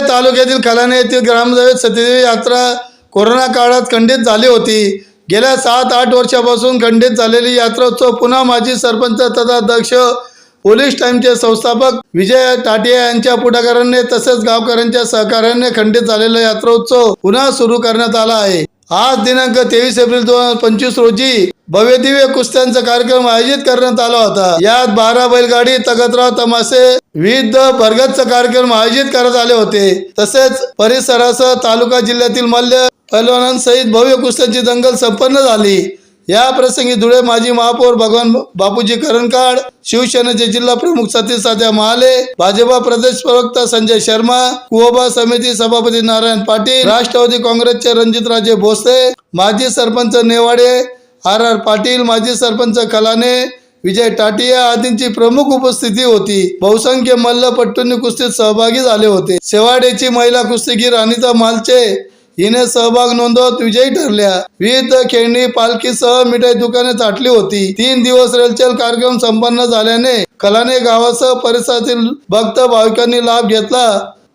तालुक्यातील खलाने येथील ग्रामदैवत सतीदेवी यात्रा कोरोना काळात खंडित झाली होती. गेल्या सात आठ वर्षापासून खंडित झालेली यात्रा उत्सव पुन्हा माजी सरपंच तथा अध्यक्ष पोलीस टाईमचे संस्थापक विजय टाटिया यांच्या पुढाकाराने तसेच गावकऱ्यांच्या सहकार्याने खंडित झालेला यात्रोत्सव पुन्हा सुरू करण्यात आला आहे. आज दिनांक तेवीस एप्रिल दोन हजार पंचवीस रोजी भव्य दिव्य कुस्त्यांचा कार्यक्रम आयोजित करण्यात आला होता. यात बारा बैलगाडी तगतराव तमासे विविध भरगतचा कार्यक्रम आयोजित करण्यात आले होते. तसेच परिसरासह तालुका जिल्ह्यातील मल्ल पैलवानांसहित भव्य कुस्त्यांची दंगल संपन्न झाली. या प्रसंगी धुळे माजी महापौर भगवान बापूजी करणकाड शिवसेनेचे जिल्हा प्रमुख सतीश सात्या महाले भाजपा प्रदेश प्रवक्ता संजय शर्मा कुओबा समिती सभापती नारायण पाटील राष्ट्रवादी काँग्रेसचे रणजितराजे भोसले माजी सरपंच नेवाडे आर आर पाटील माजी सरपंच कलाने विजय टाटिया आदींची प्रमुख उपस्थिती होती. बहुसंख्य मल्लपट्टूंनी कुस्तीत सहभागी झाले होते. शेवाडेची महिला कुस्तीगीर अनिता मालचे हिने सहभाग नोंदवत विजयी ठरल्या. विविध खेळणी पालखीसह मिठाई दुकाने चाटली होती. तीन दिवस रेलचेल कार्यक्रम संपन्न झाल्याने कलाने गावासह परिसरातील भक्त भाविकांनी लाभ घेतला.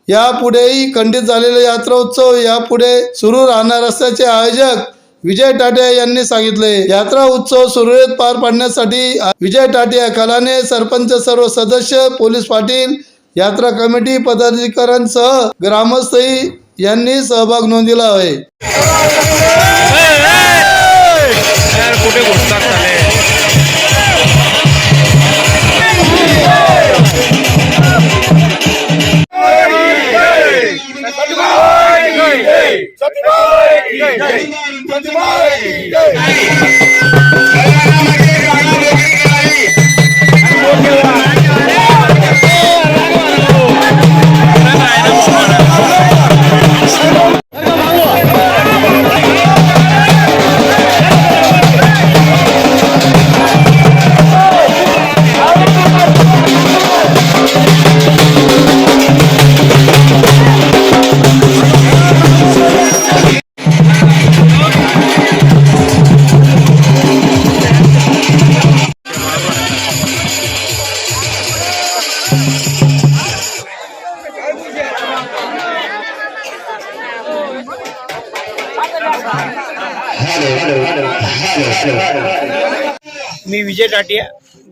यापुढेही खंडित झालेला यात्रा उत्सव यापुढे सुरू राहणार असल्याचे आयोजक विजय टाटे यांनी सांगितले यात्रा उत्सव सुरळीत पार पाडण्यासाठी विजय टाटे कलाने सरपंच सर्व सदस्य पोलीस पाटील यात्रा कमिटी पदाधिकाऱ्यांसह ग्रामस्थही यांनी सहभाग नोंदविला आहे Hey! 2020. 2020. 2020. मी विजय टाटिया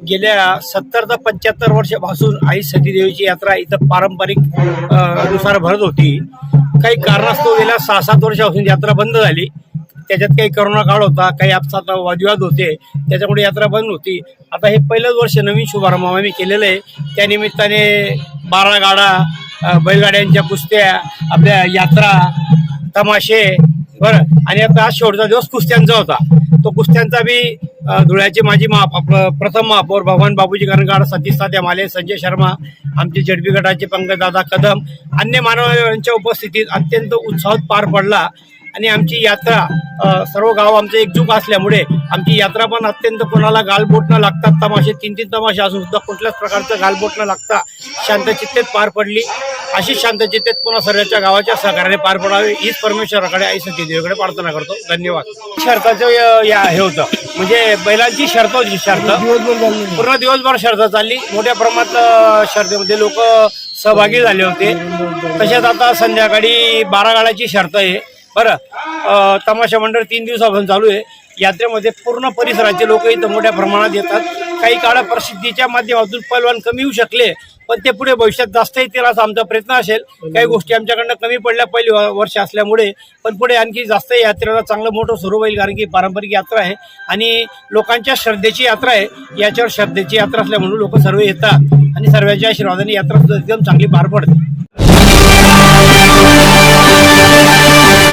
गेल्या सत्तर ते पंच्याहत्तर वर्षापासून आई सतीदेवीची यात्रा इथं पारंपरिकनुसार भरत होती. काही कारणास्तव गेल्या सहा सात वर्षापासून यात्रा बंद झाली. त्याच्यात काही करोना काळ होता काही आपसात वादविवाद होते. त्याच्यामुळे यात्रा बंद होती. आता हे पहिलंच वर्ष नवीन शुभारंभ आम्ही केलेलं आहे. त्यानिमित्ताने बारा गाडा बैलगाड्यांच्या कुस्त्या आपल्या यात्रा तमाशे बरं. आणि आता आज शेवटचा दिवस कुस्त्यांचा होता. तो कुस्त्यांचा बी धुळ्याचे माजी महा आपलं प्रथम महापौर भगवान बाबूजी गणगाड सतीश साध्या माले संजय शर्मा आमचे जडबी गटाचे पंकजदादा कदम अन्य मानवांच्या उपस्थितीत अत्यंत उत्साहात पार पडला. आणि आमची यात्रा सर्व गाव आमचं एकजूट असल्यामुळे आमची यात्रा पण अत्यंत कोणाला गालबोट न लागतात तमाशे तीन तीन तमाशे असून सुद्धा कुठल्याच प्रकारचं गालबोट न लागता शांतचित्तेत पार पडली. अशी शांतचित्तेत पुन्हा सर्वच्या गावाच्या सहकार्याने पार पडावे हीच परमेश्वराकडे आई सतीदेवीकडे प्रार्थना करतो. धन्यवाद. शर्ताचं य- हे होतं. म्हणजे बैलांची शर्त होती शर्त. पूर्ण दिवसभर शर्त चालली. मोठ्या प्रमाणात शर्तीमध्ये लोक सहभागी झाले होते. तसेच आता संध्याकाळी बारा गाड्याची शर्त आहे. बरं तमाशा मंडळ तीन दिवसापासून चालू आहे. यात्रेमध्ये पूर्ण परिसराचे लोक इथं मोठ्या प्रमाणात येतात. काही काळ प्रसिद्धीच्या माध्यमातून पैलवान कमी येऊ शकले पण ते पुढे भविष्यात जास्त येतील असा आमचा प्रयत्न असेल. काही गोष्टी आमच्याकडनं कमी पडल्या पहिली वर्ष असल्यामुळे पण पुढे आणखी जास्त यात्रेला चांगलं मोठं सुरू होईल कारण की पारंपरिक यात्रा आहे. आणि लोकांच्या श्रद्धेची यात्रा आहे. याच्यावर श्रद्धेची यात्रा असल्यामुळे लोक सर्व येतात. आणि सर्वांच्या आशीर्वादाने यात्रा एकदम चांगली पार पडते.